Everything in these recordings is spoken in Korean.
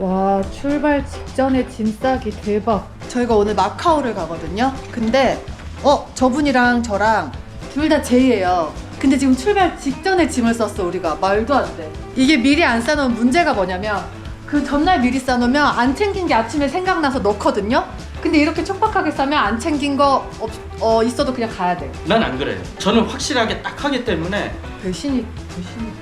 와 출발 직전에 짐 싸기 대박. 저희가 오늘 마카오를 가거든요. 근데 어 저분이랑 저랑 둘 다 제이예요. 근데 지금 출발 직전에 짐을 쌌어 우리가 말도 안 돼. 이게 미리 안 싸놓은 문제가 뭐냐면 그 전날 미리 싸놓으면 안 챙긴 게 아침에 생각나서 넣거든요. 근데 이렇게 촉박하게 싸면 안 챙긴 거 없, 어, 있어도 그냥 가야 돼. 난 안 그래요. 저는 확실하게 딱 하기 때문에 배신이 배신이.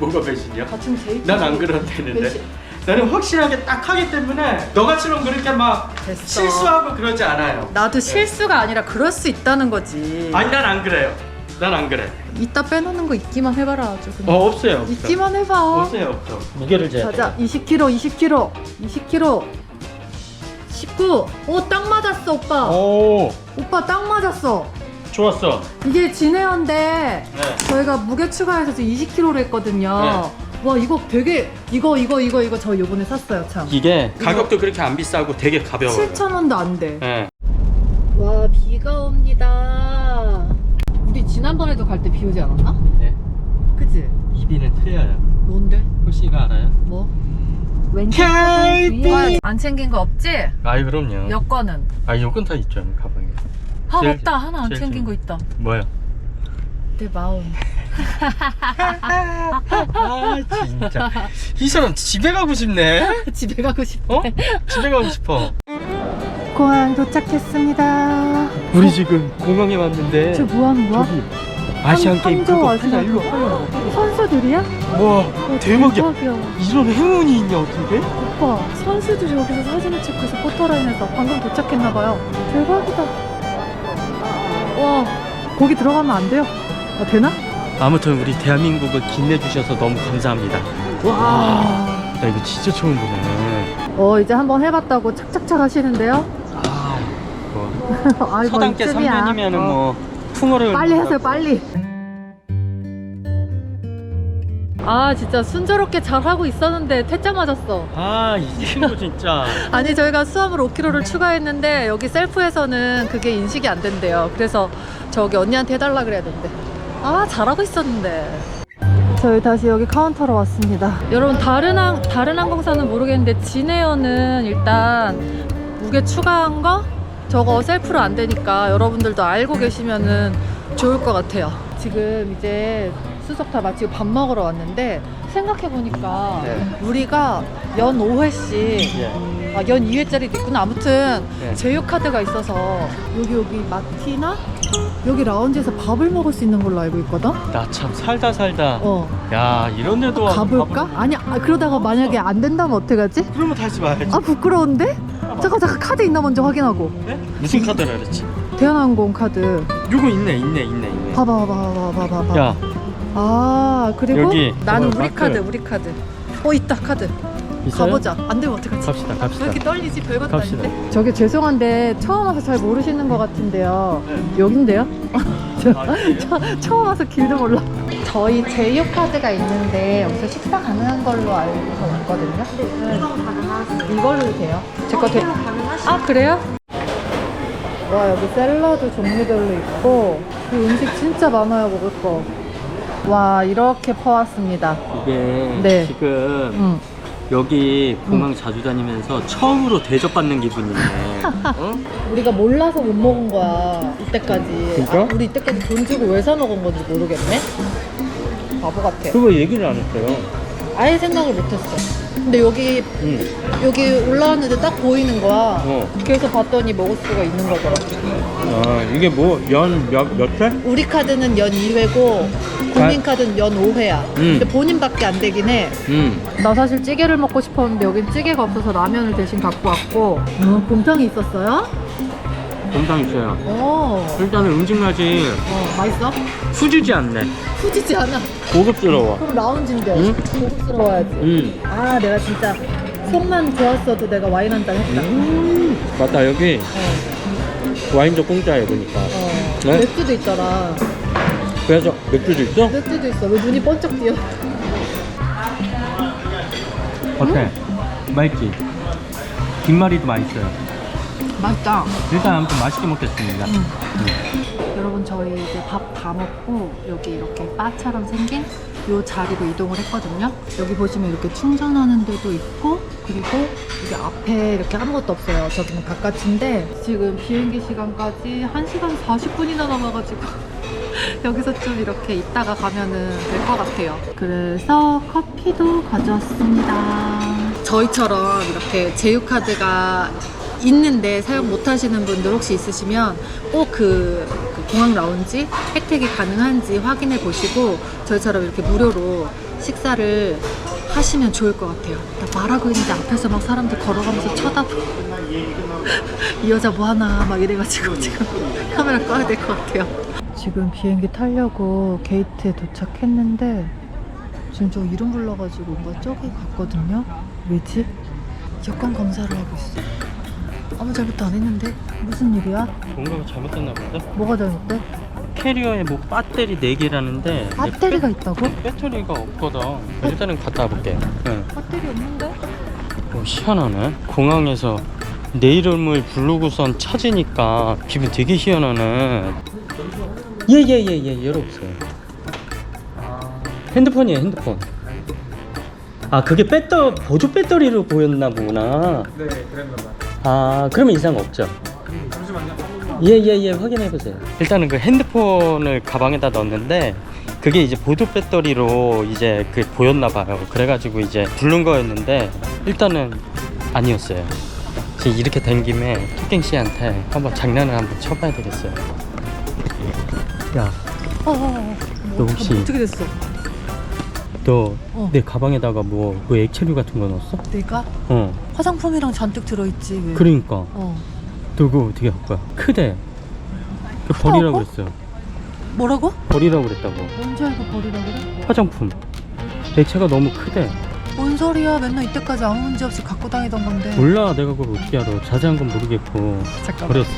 뭐가 배신이야? 같은 제이. 난 안 그런다는데. 배신. 나는 확실하게 딱 하기 때문에 너같이럼 그렇게 막 됐어. 실수하고 그러지 않아요. 나도 실수가 아니라 그럴 수 있다는 거지. 아니 난 안 그래요. 난 안 그래. 이따 빼놓는 거 있기만 해봐라 아주 그냥. 어 없어요. 없어. 있기만 해봐. 없어요 없어. 무게를 재야 돼. 자자 20kg 20kg 20kg 19. 오 딱 맞았어 오빠. 오 오빠 딱 맞았어. 좋았어. 이게 진해연데 네. 저희가 무게 추가해서 지금 20kg로 했거든요. 와 이거 되게 이거 이거 이거 이거 저 요번에 샀어요 참. 이게 가격도 그렇게 안 비싸고 되게 가벼워요. 7천 원도 안 돼. 네. 와 비가 옵니다. 우리 지난번에도 갈 때 비 오지 않았나? 네. 그치? 이비는 틀려요. 뭔데? 혹시가 알아요? 뭐? KP. 뒤에 안 챙긴 거 없지? 아이 그럼요. 여권은? 아 요건 다 있죠 가방에. 아 제일- 맞다 하나 안 제일 챙긴 좀- 거 있다 뭐요? 내 마음 아 진짜 이 사람 집에 가고 싶네. 집에 가고 싶어 어? 집에 가고 싶어. 공항 도착했습니다 우리 지금 공항에 왔는데 저 뭐 하는 거야? 저기 아시안 게임 한조 그거 아시안 일로 게임. 선수들이야? 와 어, 대박이야. 대박이야 이런 행운이 있냐 어떻게? 오빠 선수들이 여기서 사진을 찍고서 포토라인에서 방금 도착했나봐요 대박이다 와 거기 들어가면 안 돼요 아, 되나? 아무튼 우리 대한민국을 기내주셔서 너무 감사합니다. 와 나 이거 진짜 처음 보네. 어 이제 한번 해봤다고 착착착 하시는데요 아, 뭐 아이고 이쯤이야. 선배님이면은 어. 뭐 풍어를 빨리 하세요 빨리 아 진짜 순조롭게 잘 하고 있었는데 퇴짜 맞았어 아 이 친구 진짜. 아니 저희가 수험을 5kg를 추가했는데 여기 셀프에서는 그게 인식이 안 된대요 그래서 저기 언니한테 해달라 그래야 된대 아 잘하고 있었는데 저희 다시 여기 카운터로 왔습니다 여러분 다른, 항, 다른 항공사는 모르겠는데 진에어는 일단 무게 추가한 거 저거 셀프로 안 되니까 여러분들도 알고 계시면은 좋을 것 같아요 지금 이제 수석 다 마치고 밥 먹으러 왔는데 생각해보니까 네. 우리가 연 5회씩 예. 아, 연 2회짜리도 있구나. 아무튼 네. 제휴카드가 있어서 여기 여기 마티나 여기 라운지에서 밥을 먹을 수 있는 걸로 알고 있거든. 나 참 살다 살다. 어. 야 이런 데도 가볼까? 밥을- 아니 아, 그러다가 만약에 안 된다면 어떡하지? 그러면 다시 봐야지. 아 부끄러운데? 잠깐 잠깐 카드 있나 먼저 확인하고. 네? 무슨 카드라 그랬지? 대한항공 카드. 요거 있네 있네 있네 있네. 봐봐 봐봐 봐봐 봐봐. 야 아 그리고 여기 나는 봐봐, 우리 마크. 카드 우리 카드. 어 있다 카드. 있어요? 가보자. 안 되면 어떡하지? 갑시다 왜 갑시다. 이렇게 떨리지? 별것도 갑시다. 아닌데? 저기 죄송한데 처음 와서 잘 모르시는 것 같은데요. 네. 여긴데요? 아, 그래요? 처, 처음 와서 길도 몰라. 저희 제휴 카드가 있는데 여기서 식사 가능한 걸로 알고 있거든요. 이건 가능하세요. 이걸로 돼요? 제거 돼? 가능하시죠? 아 그래요? 와 여기 샐러드 종류별로 있고 이 음식 진짜 많아요 먹을 거. 와 이렇게 퍼왔습니다. 이게 네. 지금 응. 여기 공항 자주 다니면서 처음으로 대접받는 기분이네. 어? 우리가 몰라서 못 먹은 거야 이때까지. 진짜? 아, 우리 이때까지 돈 주고 왜 사 먹은 건지 모르겠네. 바보 같아. 그거 얘기를 안 했어요. 아예 생각을 못했어. 근데 여기 응. 여기 올라왔는데 딱 보이는 거야. 어. 그래서 봤더니 먹을 수가 있는 거더라. 아 이게 뭐연몇몇 회? 우리 카드는 연 2회고 국민 카드는 연 5회야. 음. 근데 본인밖에 안 되긴 해. 응. 나 사실 찌개를 먹고 싶었는데 여긴 찌개가 없어서 라면을 대신 갖고 왔고. 어, 곰탕이 있었어요? 곰탕 있어요. 어. 일단은 음식 맛이 어, 맛있어? 후지지 않네. 후지지 않아. 고급스러워. 그럼 라운지인데 응? 고급스러워야지. 응. 아, 내가 진짜 속만 좋았어도 내가 와인 한 잔 했다. 음. 맞다 여기 어, 와인도 공짜예요 보니까. 어. 네? 맥주도 있더라. 그래서 맥주도 있어? 맥주도 있어. 왜 눈이 번쩍 띄어? 어때? 맛있지? 김말이도 맛있어요. 맛있다. 일단 아무튼 맛있게 먹겠습니다. 음. 여러분 저희 이제 밥 다 먹고 여기 이렇게 바처럼 생긴 요 자리로 이동을 했거든요. 여기 보시면 이렇게 충전하는 데도 있고 그리고 여기 앞에 이렇게 아무것도 없어요. 저기는 바깥인데 지금 비행기 시간까지 1시간 40분이나 남아가지고 여기서 좀 이렇게 있다가 가면은 될 것 같아요. 그래서 커피도 가져왔습니다. 저희처럼 이렇게 제휴카드가 있는데 사용 못 하시는 분들 혹시 있으시면 꼭그 공항 라운지 혜택이 가능한지 확인해 보시고 저희처럼 이렇게 무료로 식사를 하시면 좋을 것 같아요. 나 말하고 있는데 앞에서 막 사람들 걸어가면서 쳐다보고 이 여자 뭐 하나 막 이래가지고 지금 카메라 꺼야 될 것 같아요. 지금 비행기 타려고 게이트에 도착했는데 지금 저 이름 불러가지고 뭔가 저기 갔거든요. 왜지? 여권 검사를 하고 있어. 아무 잘못도 안 했는데 무슨 일이야? 뭔가가 잘못됐나 본데? 뭐가 잘못돼? 캐리어에 뭐 배터리 4개라는데 배터리가 있다고? 배터리가 없거든 일단은 갔다 와볼게 응. 배터리 없는데? 어, 희한하네 공항에서 내 이름을 부르고선 찾으니까 기분 되게 희한하네 예예예예 열어보세요 핸드폰이에요 핸드폰 아 그게 배터 보조 배터리로 보였나 보구나 네, 그랬나 봐요. 아 그러면 이상 없죠 잠시만요. 예예 예 확인해 보세요. 일단은 그 핸드폰을 가방에다 넣었는데 그게 이제 보조 배터리로 이제 그 보였나 봐요. 그래가지고 이제 부른 거였는데 일단은 아니었어요. 지금 이렇게 된 김에 토킹 씨한테 한번 장난을 한번 쳐봐야 되겠어요. 야, 어, 어, 어. 너 혹시- 어떻게 됐어? 너내 어. 가방에다가 뭐그 액체류 같은 거 넣었어? 내가 어, 화장품이랑 잔뜩 들어있지 왜? 그러니까 어. 너 그거 어떻게 할 거야? 크대. 그 버리라고 그랬어요. 뭐라고? 버리라고 그랬다고. 언제 알고 버리라 그래? 화장품. 액체가 너무 크대. 뭔 소리야? 맨날 이때까지 아무 문제 없이 갖고 다니던 건데. 몰라 내가 그걸 어떻게 알아 자세한 건 모르겠고 잠깐만. 버렸어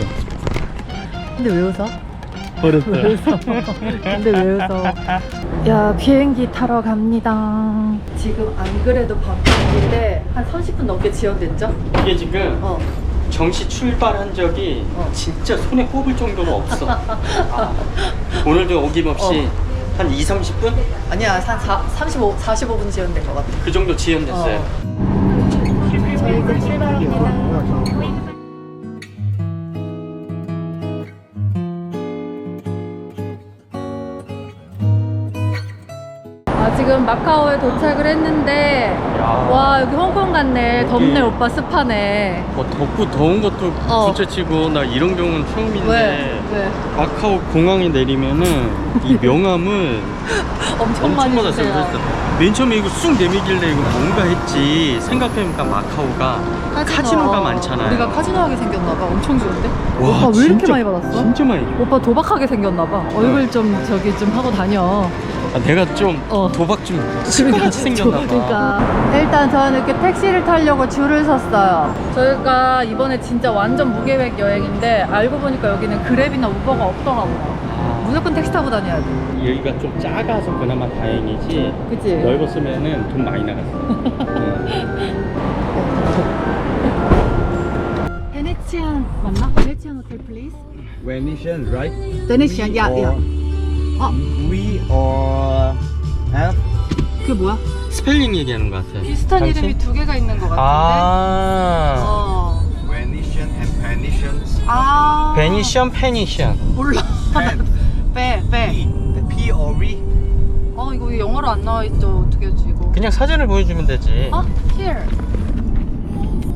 근데 왜 웃어? 왜 버렸어요 웃어? 근데 왜 웃어? 야 비행기 타러 갑니다. 지금 안 그래도 밤비 행기인데 한 30분 넘게 지연됐죠? 이게 지금 어. 정시 출발한 적이 어. 진짜 손에 꼽을 정도로 없어 아, 오늘도 어김없이 한 2, 30분? 아니야 한 4, 35, 45분 지연된 것 같아. 그 정도 지연됐어요 어. 저희 이제 출발합니다. 지금 마카오에 도착을 했는데 야. 와 여기 홍콩 같네 덥네 오빠 습하네 뭐 덥고 더운 것도 어. 둘째치고 나 이런 경우는 처음인데 왜? 왜? 마카오 공항에 내리면은 이 명함을 엄청, 엄청 많이 받았어요 주세요 그래서 맨 처음에 이거 쑥 내밀길래 이거 뭔가 했지 생각해보니까 마카오가 카지노 가 많잖아요 우리가 카지노 하게 생겼나봐 엄청 좋은데? 와, 오빠 왜 이렇게 진짜- 많이 받았어? 진짜 많이 줘. 오빠 도박하게 생겼나봐 얼굴 좀 저기 좀 하고 다녀 아, 내가 좀 어. 도박 좀 치고같이 생겼나 봐. 그러니까 일단 저는 이렇게 택시를 타려고 줄을 섰어요. 저희가 이번에 진짜 완전 무계획 여행인데 알고 보니까 여기는 그랩이나 우버가 없더라고요. 아, 무조건 택시 타고 다녀야 돼. 여기가 좀 작아서 그나마 다행이지. 그치? 넓었으면은 돈 많이 나갔어. 응. 베네치안 맞나? 베네치안 호텔 플리즈? Venetian, right? 베네치안 야 야. 어 We or F? 그게 뭐야? 스펠링 얘기하는 것 같아. 비슷한 당신? 이름이 두 개가 있는 것 같은데. 아. 어. Venetian and Venetian. 아. 베니션 페니션. 몰라. 빼 빼. P or V? 어 이거 영어로 안 나와 있죠. 어떻게 하지 이거? 그냥 사진을 보여주면 되지. 어? Here.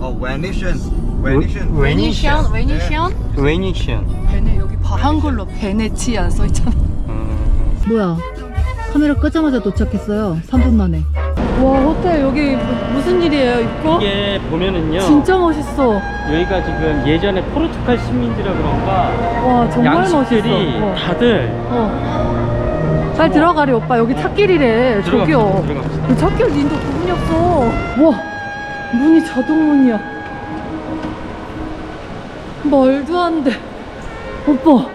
Oh, Venetian. Venetian. 왜- 베네시안? 베네시안? 베니션. 베네 여기 봐 한글로 베네치안 써 있잖아. 음. 뭐야? 카메라 끄자마자 도착했어요. 3분 만에. 와 호텔 여기 무- 무슨 일이에요 입고? 이게 보면은요. 진짜 멋있어. 여기가 지금 예전에 포르투갈 식민지라 그런가 와 정말 양식들이 멋있어. 어. 다들 어. 빨리 들어가래 오빠 여기. 들어갑시다, 저기요. 들어갑시다. 그 찾길 님도 구분이 없어. 와 문이 자동 문이야. 말도 안 돼. 오빠.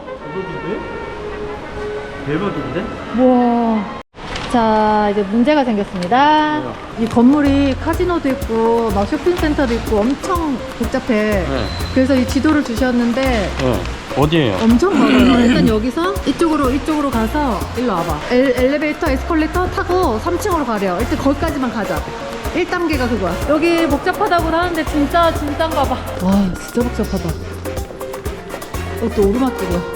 대박인데? 와. 자, 이제 문제가 생겼습니다. 왜요? 이 건물이 카지노도 있고, 막 쇼핑센터도 있고, 엄청 복잡해. 네. 그래서 이 지도를 주셨는데, 어. 어디에요? 엄청 멀어요. 일단 여기서 이쪽으로 이쪽으로 가서 일로 와봐. 엘, 엘리베이터 에스컬레이터 타고 3층으로 가래요. 일단 거기까지만 가자. 1단계가 그거야. 여기 복잡하다고 하는데 진짜 진짠가 봐. 와 진짜 복잡하다. 이것도 오르막길이야.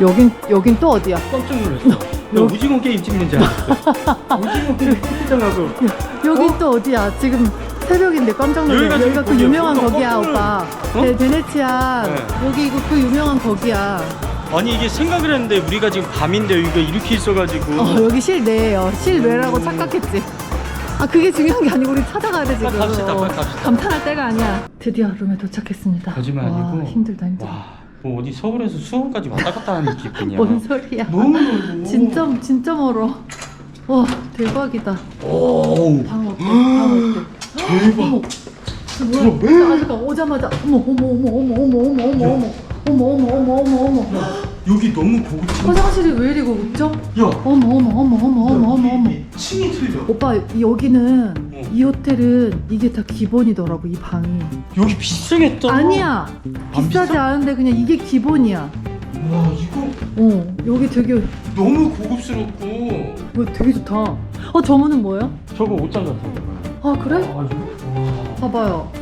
여긴 여긴 또 어디야? 깜짝 놀랐어. 나 오징어 게임 찍는 줄 알았어. 오징어 게임 컴퓨터하고. 여긴 또 어디야? 지금 새벽인데 깜짝 놀랐어. 여기가 여기가 그 유명한 어디야? 거기야 깜짝 오빠. 어? 네, 베네치아. 네. 여기 이거 그 유명한 거기야. 아니 이게 생각을 했는데 우리가 지금 밤인데 여기가 이렇게 있어가지고. 어, 여기 실내예요. 실내라고 착각했지. 아, 그게 중요한 게 아니고 우리 찾아가야 돼, 지금. 빨리 갑시다, 빨리 갑시다. 감탄할 때가 아니야. 드디어 룸에 도착했습니다. 거짓말 와, 아니고. 힘들다, 힘들어. 와, 뭐 어디 서울에서 수원까지 왔다 갔다 하는 기분이야. 뭔 소리야. 너무 멀고. 진짜, 진짜 멀어. 와, 대박이다. 오. 방 어때? 방 어때? 대박. 어머. 저 뭐야? 아, 잠깐 오자마자 어머 어머 어머 어머 어머 어머 어머 어머 어머 어머 어머 어머 여기 너무 고급진. 화장실이 왜 이리 고급죠? 야. 어머 어머 어머 어머 어머 어머 어머 층이 틀려. 오빠 여기는 어. 이 호텔은 이게 다 기본이더라고 이 방이 여기 비싸겠다. 아니야 안 비싸지 비싸? 않은데 그냥 이게 기본이야 와 이거 어 여기 되게 너무 고급스럽고. 뭐 되게 좋다 어 저문은 뭐예요? 저거 옷장 같은 거. 아 그래? 아 이거. 와. 봐봐요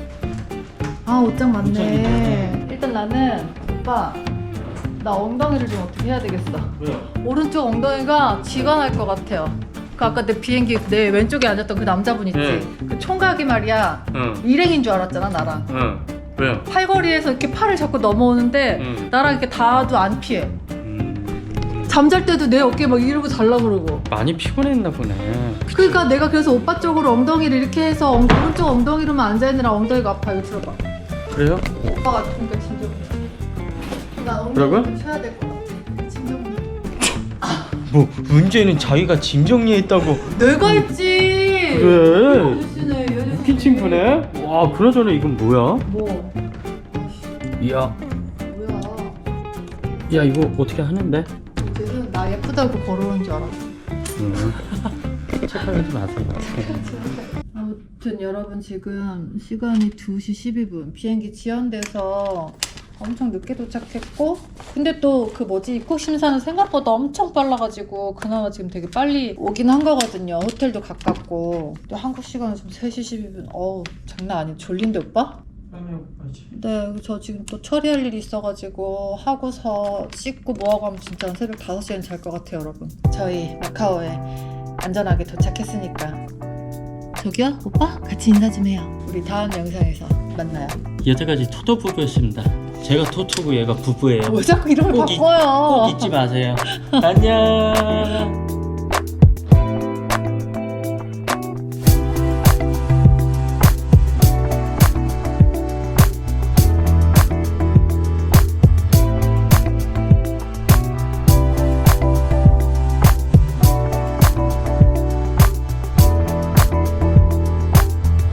아 옷장 옷장이네. 일단 나는 오빠 나 엉덩이를 좀 어떻게 해야 되겠어 왜요? 오른쪽 엉덩이가 쥐가 날 것 같아요 그 아까 내 비행기 내 왼쪽에 앉았던 그 남자분 있지 네. 그 총각이 말이야 응. 일행인 줄 알았잖아 나랑 응. 왜요? 팔걸이에서 이렇게 팔을 잡고 넘어오는데 응. 나랑 이렇게 닿아도 안 피해 음. 잠잘 때도 내 어깨 막 이러고 잘라 그러고 많이 피곤했나 보네. 그러니까 내가 그래서 오빠 쪽으로 엉덩이를 이렇게 해서 엉, 오른쪽 엉덩이로만 앉아 있느라 엉덩이가 아파 이거 들어봐 그래요? 오빠가 그러니까 진정 나 뭐라고요? 될것 같아 진정 뭐 문제는 자기가 짐 정리했다고. 내가 했지 그래. 아저씨네 얘네 키친프네? 와 그나저나 이건 뭐야? 뭐 이야. 뭐야 야 이거 어떻게 하는데? 쟤는 나 예쁘다고 걸어오는 줄 알았어 음. 착각하지 마세요. 아무튼 여러분 지금 시간이 2시 12분 비행기 지연돼서 엄청 늦게 도착했고 근데 또 그 뭐지 입국 심사는 생각보다 엄청 빨라가지고 그나마 지금 되게 빨리 오긴 한 거거든요. 호텔도 가깝고. 또 한국 시간은 지금 3시 12분. 어우 장난 아니야. 졸린데 오빠? 네, 저 지금 또 처리할 일이 있어가지고 하고서 씻고 뭐하고 하면 진짜 한 새벽 5시엔 잘 것 같아요 여러분. 저희 마카오에 안전하게 도착했으니까. 저기요 오빠? 같이 인사 좀 해요. 우리 다음 영상에서 만나요. 여태까지 토토 부부였습니다. 제가 토토고 얘가 부부예요. 왜 자꾸 이름을 꼭 이- 바꿔요 꼭 잊지 마세요. 안녕.